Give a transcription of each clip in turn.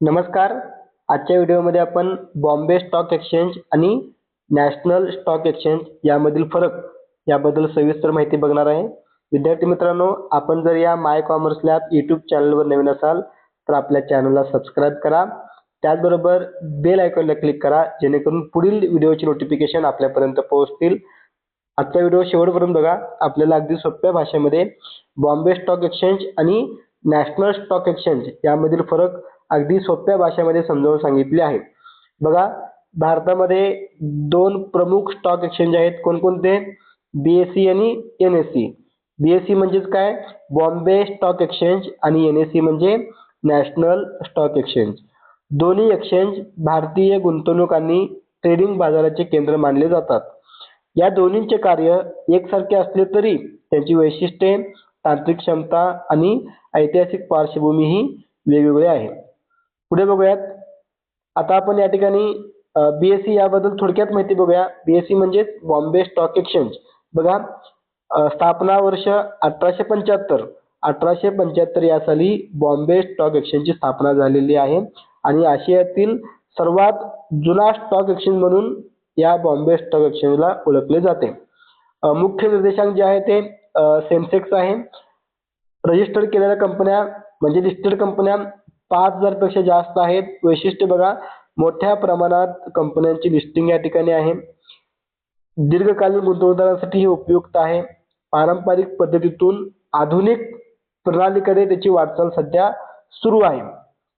नमस्कार. आजच्या व्हिडिओमध्ये आपण बॉम्बे स्टॉक एक्सचेंज आणि नॅशनल स्टॉक एक्सचेंज यामधील फरक याबद्दल सविस्तर माहिती बघणार आहे. विद्यार्थी मित्रांनो आपण जर या माय कॉमर्स लॅब यूट्यूब चॅनलवर नवीन असाल तर आपल्या चॅनलला सबस्क्राईब करा. त्याचबरोबर बेल आयकॉनला क्लिक करा जेणेकरून पुढील व्हिडिओची नोटिफिकेशन आपल्यापर्यंत पोहोचतील. आजचा व्हिडिओ शेवटपर्यंत बघा. आपल्याला अगदी सोप्या भाषेमध्ये बॉम्बे स्टॉक एक्सचेंज आणि नॅशनल स्टॉक एक्सचेंज यामधील फरक अगदी सोप्या भाषेमध्ये समजावून सांगितले आहे. बघा भारतामध्ये दोन प्रमुख स्टॉक एक्सचेंज आहेत. कोणकोणते? बी एस सी आणि N S C B S C म्हणजेच काय? बॉम्बे स्टॉक एक्सचेंज आणि एन एस सी म्हणजे नॅशनल स्टॉक एक्सचेंज दोन्ही एक्सचेंज भारतीय गुंतवणूक आणि ट्रेडिंग बाजाराचे केंद्र मानले जातात. या दोन्हींचे कार्य एकसारखे असले तरी त्यांची वैशिष्ट्ये तांत्रिक क्षमता आणि ऐतिहासिक पार्श्वभूमी ही वेगवेगळी आहे. पुढे बघूयात. आता आपण या ठिकाणी बीएससी याबद्दल थोडक्यात माहिती बघूया. बीएससी म्हणजे म्हणजेच बॉम्बे स्टॉक एक्सचेंज. बघा स्थापना वर्ष अठराशे पंच्याहत्तर. अठराशे पंच्याहत्तर या साली बॉम्बे स्टॉक एक्सचेंजची स्थापना झालेली आहे. आणि आशियातील सर्वात जुना स्टॉक एक्सचेंज म्हणून या बॉम्बे स्टॉक एक्सचेंजला ओळखले जाते. मुख्य निर्देशांक जे आहे ते सेन्सेक्स आहे. रजिस्टर्ड केलेल्या कंपन्या म्हणजे लिस्टेड कंपन्या पाच हजारपेक्षा जास्त आहेत. वैशिष्ट्य बघा मोठ्या प्रमाणात कंपन्यांची लिस्टिंग या ठिकाणी आहे. दीर्घकालीन गुंतवणूकदारांसाठी हे उपयुक्त आहे. पारंपरिक पद्धतीतून आधुनिक प्रणालीकडे त्याची वाटचाल सध्या सुरू आहे.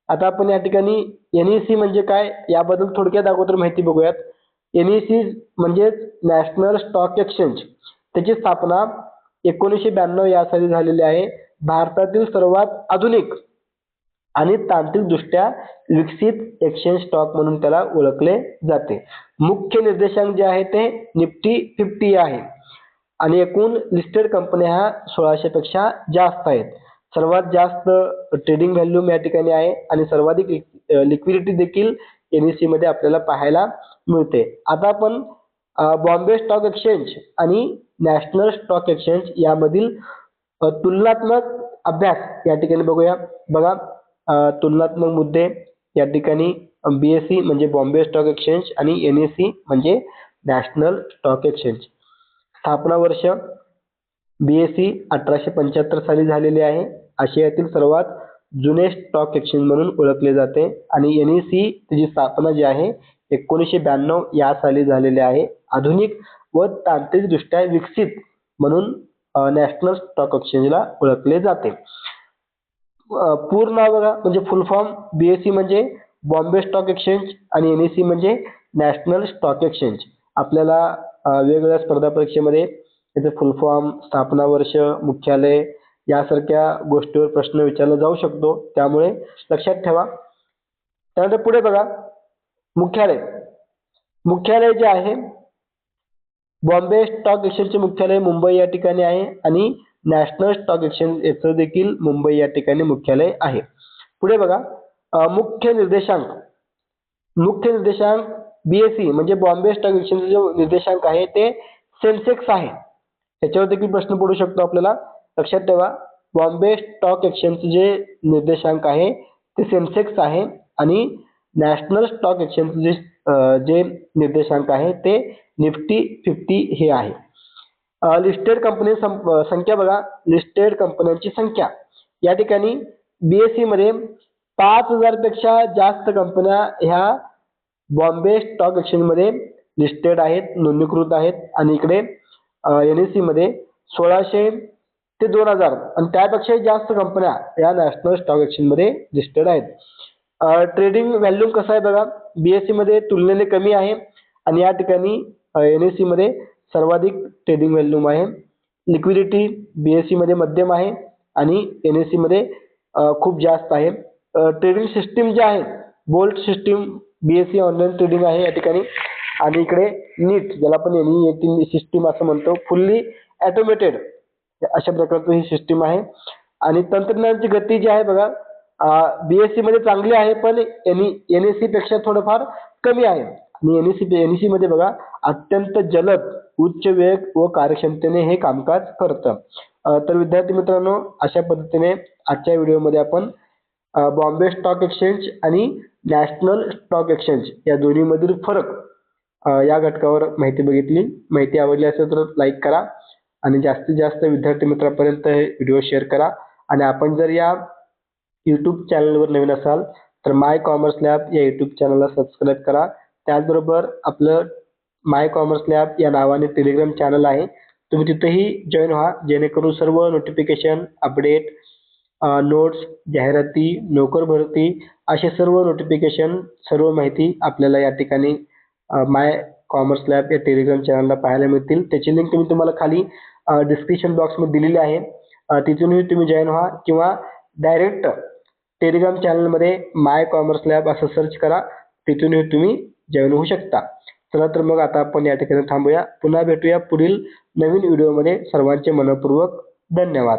आता आपण या ठिकाणी एन ई सी म्हणजे काय याबद्दल थोडक्यात अगोदर माहिती बघूयात. एन ई सी म्हणजेच नॅशनल स्टॉक एक्सचेंज त्याची स्थापना एकोणीसशे ब्याण्णव या साली झालेली आहे. भारतातील सर्वात आधुनिक आणि तांत्रिकदृष्ट्या विकसित एक्सचेंज स्टॉक म्हणून त्याला ओळखले जाते. मुख्य निर्देशांक जे आहे ते निफ्टी फिफ्टी आहे. आणि एकूण लिस्टेड कंपन्या ह्या सोळाशे पेक्षा जास्त आहेत. सर्वात जास्त ट्रेडिंग व्हॅल्यूम या ठिकाणी आहे आणि सर्वाधिक लिक्विडिटी देखील एन सी मध्ये आपल्याला पाहायला मिळते. आता आपण बॉम्बे स्टॉक एक्सचेंज आणि नॅशनल स्टॉक एक्सचेंज यामधील तुलनात्मक अभ्यास या ठिकाणी बघूया. बघा. तुलनात्मक मुद्दे. या ठिकाणी बी एस सी म्हणजे बॉम्बे स्टॉक एक्सचेंज आणि एन एस सी म्हणजे नॅशनल स्टॉक एक्सचेंज स्थापना वर्ष बी एस सी अठराशे पंच्याहत्तर साली झालेले आहे. आशियातील सर्वात जुने स्टॉक एक्सचेंज म्हणून ओळखले जाते आणि एन ई सी तिची स्थापना जी आहे एकोणीसशे ब्याण्णव या साली झालेली आहे. आधुनिक व तांत्रिकदृष्ट्या विकसित म्हणून नॅशनल स्टॉक एक्सचेंजला ओळखले जाते. पूर्ण नाव बघा म्हणजे फुल फॉर्म बीएससी म्हणजे बॉम्बे स्टॉक एक्सचेंज आणि एन एस सी म्हणजे नॅशनल स्टॉक एक्सचेंज आपल्याला वेगवेगळ्या स्पर्धा परीक्षेमध्ये त्याचं फुल फॉर्म स्थापना वर्ष मुख्यालय यासारख्या गोष्टीवर प्रश्न विचारला जाऊ शकतो. त्यामुळे लक्षात ठेवा. त्यानंतर पुढे बघा मुख्यालय. मुख्यालय जे आहे बॉम्बे स्टॉक एक्सचेंजचे मुख्यालय मुंबई या ठिकाणी आहे आणि नॅशनल स्टॉक एक्सचेंज याचं देखील मुंबई या ठिकाणी मुख्यालय आहे. पुढे बघा मुख्य निर्देशांक. मुख्य निर्देशांक बीएससी म्हणजे बॉम्बे स्टॉक एक्सचेंज जे निर्देशांक आहे ते सेन्सेक्स आहे. त्याच्यावर देखील प्रश्न पडू शकतो आपल्याला. लक्षात ठेवा बॉम्बे स्टॉक एक्सचेंजचे जे निर्देशांक आहे ते सेन्सेक्स आहे आणि नॅशनल स्टॉक एक्सचेंजचे जे निर्देशांक आहे ते निफ्टी फिफ्टी हे आहे. लिस्टेड कंपनी संख्या बघा. लिस्टेड कंपन्यांची संख्या. या ठिकाणी बीएससी मध्ये पाच हजारपेक्षा जास्त कंपन्या ह्या बॉम्बे स्टॉक एक्सचेंजमध्ये लिस्टेड आहेत नोंदणीकृत आहेत. आणि इकडे एन एसमध्ये सोळाशे ते दोन हजार. आणि त्यापेक्षाही जास्त कंपन्या या नॅशनल स्टॉक एक्सचेंजमध्ये लिस्टेड आहेत. ट्रेडिंग व्हॅल्यूम कसं आहे बघा? बीएससी मध्ये तुलनेने कमी आहे. आणि या ठिकाणी एन एसमध्ये सर्वाधिक ट्रेडिंग व्हॅल्यूम आहे. लिक्विडिटी बी एसमध्ये मध्यम आहे आणि एन एस सीमध्ये खूप जास्त आहे. ट्रेडिंग सिस्टीम जे आहे BOLT system B S C online trading आहे या ठिकाणी. आणि इकडे नीट ज्याला आपण एन ई सिस्टीम असं म्हणतो फुल्ली ॲटोमेटेड अशा प्रकारचं ही सिस्टीम आहे. आणि तंत्रज्ञानाची गती जी आहे बघा बी एस सी मध्ये चांगली आहे पण N E N S C पेक्षा थोडंफार कमी आहे. आणि N S C N C मध्ये बघा अत्यंत जलद उच्च वेग व कार्यक्षमतेने हे कामकाज करतं. तर विद्यार्थी मित्रांनो अशा पद्धतीने आजच्या व्हिडिओमध्ये आपण बॉम्बे स्टॉक एक्सचेंज आणि नॅशनल स्टॉक एक्सचेंज या दोन्हीमधील फरक या घटकावर माहिती बघितली. माहिती आवडली असेल तर लाईक करा आणि जास्तीत जास्त विद्यार्थी मित्रांपर्यंत हे व्हिडिओ शेअर करा. आणि आपण जर या यूट्यूब चॅनलवर नवीन असाल तर माय कॉमर्स लॅब या यूट्यूब चॅनलला सबस्क्राईब करा. त्याचबरोबर आपलं माय कॉमर्स लॅब या नावाने टेलिग्राम चॅनल आहे. तुम्ही तिथेही जॉईन व्हा जेणेकरून सर्व नोटिफिकेशन अपडेट नोट्स जाहिराती नोकर भरती असे सर्व नोटिफिकेशन सर्व माहिती आपल्याला या ठिकाणी माय कॉमर्स लॅब या टेलिग्राम चॅनलला पाहायला मिळतील. त्याची लिंक तुम्ही तुम्हाला खाली डिस्क्रिप्शन बॉक्समध्ये दिलेली आहे. तिथूनही तुम्ही जॉईन व्हा किंवा डायरेक्ट टेलिग्राम चॅनलमध्ये माय कॉमर्स लॅब असं सर्च करा तिथूनही तुम्ही जॉईन होऊ शकता. चला तर मग आता आपण या ठिकाणी थांबूया. पुन्हा भेटूया पुढील नवीन व्हिडिओमध्ये. सर्वांचे मनपूर्वक धन्यवाद.